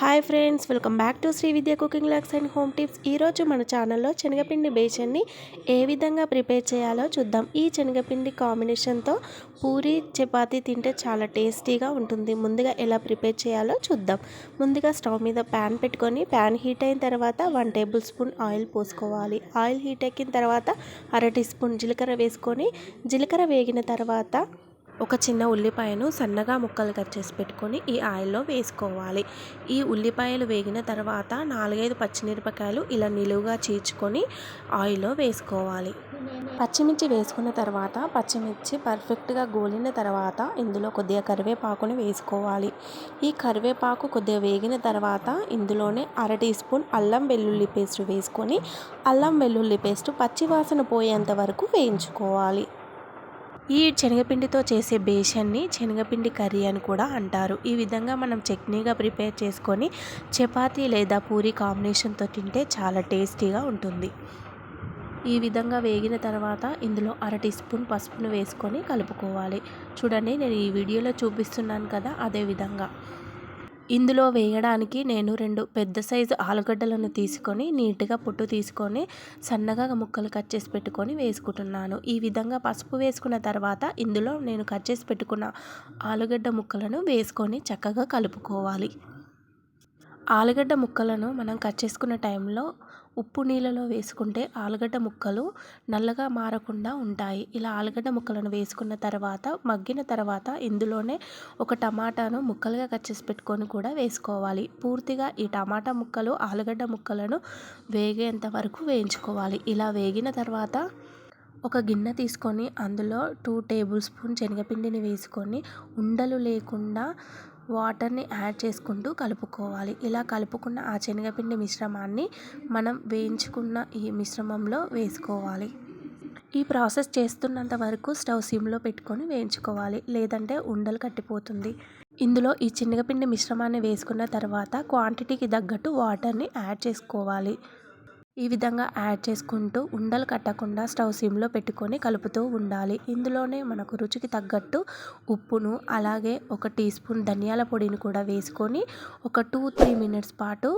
Hi friends welcome back to Sri Vidya cooking vlogs and home tips ఈరోజు మన ఛానల్లో శనగపిండి బేసన్ని ఏ విధంగా ప్రిపేర్ చేయాలో చూద్దాం. ఈ శనగపిండి కాంబినేషన్తో పూరి చపాతి తింటే చాలా టేస్టీగా ఉంటుంది. ముందుగా ఎలా ప్రిపేర్ చేయాలో చూద్దాం. ముందుగా స్టవ్ మీద ప్యాన్ పెట్టుకొని ప్యాన్ హీట్ అయిన తర్వాత వన్ టేబుల్ స్పూన్ ఆయిల్ పోసుకోవాలి. ఆయిల్ హీట్ ఎక్కిన తర్వాత అర టీ స్పూన్ జీలకర్ర వేసుకొని జీలకర్ర వేగిన తర్వాత ఒక చిన్న ఉల్లిపాయను సన్నగా ముక్కలు కట్ చేసి పెట్టుకొని ఈ ఆయిల్లో వేసుకోవాలి. ఈ ఉల్లిపాయలు వేగిన తర్వాత నాలుగైదు పచ్చిమిరపకాయలు ఇలా నిలువుగా చీల్చుకొని ఆయిల్లో వేసుకోవాలి. పచ్చిమిర్చి వేసుకున్న తర్వాత పచ్చిమిర్చి పర్ఫెక్ట్గా గోలిన తర్వాత ఇందులో కొద్దిగా కరివేపాకుని వేసుకోవాలి. ఈ కరివేపాకు కొద్దిగా వేగిన తర్వాత ఇందులోనే అర టీ స్పూన్ అల్లం వెల్లుల్లి పేస్ట్ వేసుకొని అల్లం వెల్లుల్లి పేస్ట్ పచ్చివాసన పోయేంత వరకు వేయించుకోవాలి. ఈ శనగపిండితో చేసే బేషన్ని శనగపిండి కర్రీ అని కూడా అంటారు. ఈ విధంగా మనం చట్నీగా ప్రిపేర్ చేసుకొని చపాతీ లేదా పూరి కాంబినేషన్తో తింటే చాలా టేస్టీగా ఉంటుంది. ఈ విధంగా వేగిన తర్వాత ఇందులో అర టీ స్పూన్ పసుపును వేసుకొని కలుపుకోవాలి. చూడండి నేను ఈ వీడియోలో చూపిస్తున్నాను కదా అదే విధంగా. ఇందులో వేయడానికి నేను రెండు పెద్ద సైజు ఆలుగడ్డలను తీసుకొని నీట్గా పొట్టు తీసుకొని సన్నగా ముక్కలు కట్ చేసి పెట్టుకొని వేసుకుంటున్నాను. ఈ విధంగా పసుపు వేసుకున్న తర్వాత ఇందులో నేను కట్ చేసి పెట్టుకున్న ఆలుగడ్డ ముక్కలను వేసుకొని చక్కగా కలుపుకోవాలి. ఆలుగడ్డ ముక్కలను మనం కట్ చేసుకున్న టైంలో ఉప్పు నీళ్ళలో వేసుకుంటే ఆలుగడ్డ ముక్కలు నల్లగా మారకుండా ఉంటాయి. ఇలా ఆలుగడ్డ ముక్కలను వేసుకున్న తర్వాత మగ్గిన తర్వాత ఇందులోనే ఒక టమాటాను ముక్కలుగా కట్ చేసి పెట్టుకొని కూడా వేసుకోవాలి. పూర్తిగా ఈ టమాటా ముక్కలు ఆలుగడ్డ ముక్కలను వేగేంత వరకు వేయించుకోవాలి. ఇలా వేగిన తర్వాత ఒక గిన్నె తీసుకొని అందులో టూ టేబుల్ స్పూన్ శనగపిండిని వేసుకొని ఉండలు లేకుండా వాటర్ని యాడ్ చేసుకుంటూ కలుపుకోవాలి. ఇలా కలుపుకున్న ఆ శనగపిండి మిశ్రమాన్ని మనం వేయించుకున్న ఈ మిశ్రమంలో వేసుకోవాలి. ఈ ప్రాసెస్ చేస్తున్నంత వరకు స్టవ్ సిమ్లో పెట్టుకొని వేయించుకోవాలి. లేదంటే ఉండలు కట్టిపోతుంది. ఇందులో ఈ శనగపిండి మిశ్రమాన్ని వేసుకున్న తర్వాత క్వాంటిటీకి తగ్గట్టు వాటర్ని యాడ్ చేసుకోవాలి. ఈ విధంగా యాడ్ చేసుకుంటూ ఉండలు కట్టకుండా స్టవ్ సిమ్లో పెట్టుకొని కలుపుతూ ఉండాలి. ఇందులోనే మనకు రుచికి తగ్గట్టు ఉప్పును అలాగే ఒక టీ స్పూన్ ధనియాల పొడిని కూడా వేసుకొని ఒక టూ త్రీ మినిట్స్ పాటు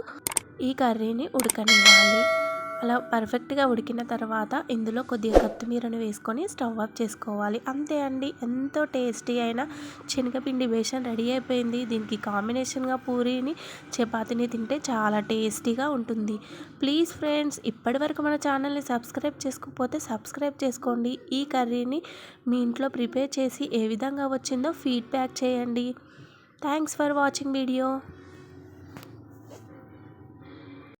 ఈ కర్రీని ఉడకనివ్వాలి. అలా పర్ఫెక్ట్గా ఉడికిన తర్వాత ఇందులో కొద్దిగా కొత్తిమీరను వేసుకొని స్టవ్ ఆఫ్ చేసుకోవాలి. అంతే అండి. ఎంతో టేస్టీ అయిన శనగపిండి బేషన్ రెడీ అయిపోయింది. దీనికి కాంబినేషన్గా పూరీని చపాతీని తింటే చాలా టేస్టీగా ఉంటుంది. ప్లీజ్ ఫ్రెండ్స్ ఇప్పటివరకు మన ఛానల్ని సబ్స్క్రైబ్ చేసుకోకపోతే సబ్స్క్రైబ్ చేసుకోండి. ఈ కర్రీని మీ ఇంట్లో ప్రిపేర్ చేసి ఏ విధంగా వచ్చిందో ఫీడ్బ్యాక్ చేయండి. Thanks for watching video.